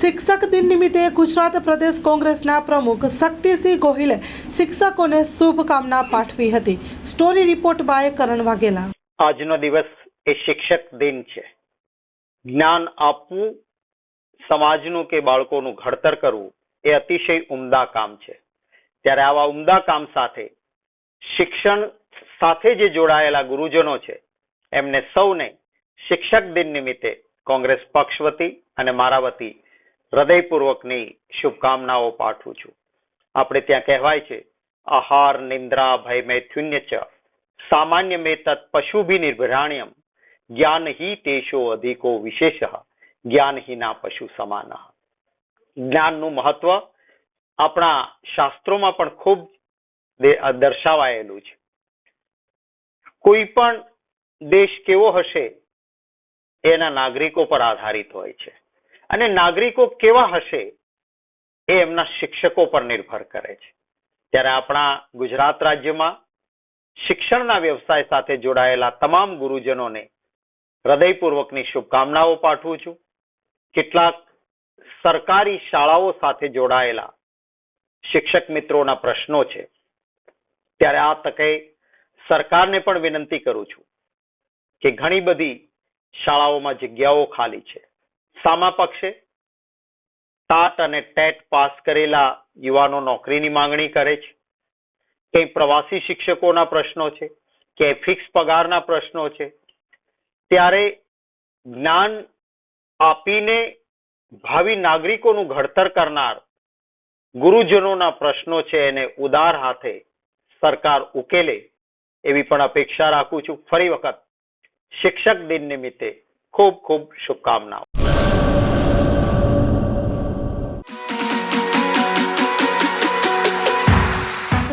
શિક્ષક દિન નિમિત્તે ગુજરાત પ્રદેશ કોંગ્રેસના પ્રમુખ શક્તિસિંહ ગોહિલે શિક્ષકોને શુભકામના પાઠવી હતી. Story report by Karan Vaghela. આજનો દિવસ એ શિક્ષક દિન છે. જ્ઞાન આપવું, સમાજનું કે બાળકોનું ઘડતર કરવું, એ અતિશય ઉમદા કામ છે. ત્યારે આવા ઉમદા કામ સાથે, શિક્ષણ સાથે જે જોડાયેલા ગુરુજનો છે, એમને સૌને શિક્ષક દિન નિમિત્તે કોંગ્રેસ પક્ષ વતી અને મારા વતી હૃદયપૂર્વકની શુભકામનાઓ પાઠવું છું. આપણે ત્યાં કહેવાય છે, આહાર, નિંદ્રા, ભય, મૈથુન્ય ચ. સામાન્ય મે તત્ પશુભી નિર્ભરાણ્યમ જ્ઞાન હિ તેશો અધિકો વિશેષ. જ્ઞાનહીના પશુ સમાન. જ્ઞાનનું મહત્વ આપણા શાસ્ત્રોમાં પણ ખૂબ દર્શાવાયેલું છે. કોઈ પણ દેશ કેવો હશે, એના નાગરિકો પર આધારિત હોય છે. અને નાગરિકો કેવા હશે એ એમના શિક્ષકો પર નિર્ભર કરે છે. ત્યારે આપણા ગુજરાત રાજ્યમાં શિક્ષણના વ્યવસાય સાથે જોડાયેલા તમામ ગુરુજનોને હૃદયપૂર્વકની શુભકામનાઓ પાઠવું છું. કેટલાક સરકારી શાળાઓ સાથે જોડાયેલા શિક્ષક મિત્રોના પ્રશ્નો છે. ત્યારે આ તકે સરકારને પણ વિનંતી કરું છું કે ઘણી બધી શાળાઓમાં જગ્યાઓ ખાલી છે. સામા પક્ષે? ટાટ અને ટેટ પાસ કરેલા યુવાનો નોકરીની માંગણી કરે છે? કે પ્રવાસી શિક્ષકોના પ્રશ્નો છે? કે ફિક્સ પગારના પ્રશ્નો છે? ત્યારે જ્ઞાન આપીને ભાવિ નાગરિકોનું ઘડતર કરનાર ગુરુજનોના પ્રશ્નો છે એને ઉદાર હાથે સરકાર ઉકેલે એવી પણ અપેક્ષા રાખું છું. ફરી વખત શિક્ષક દિન નિમિત્તે ખૂબ ખૂબ શુભકામનાઓ.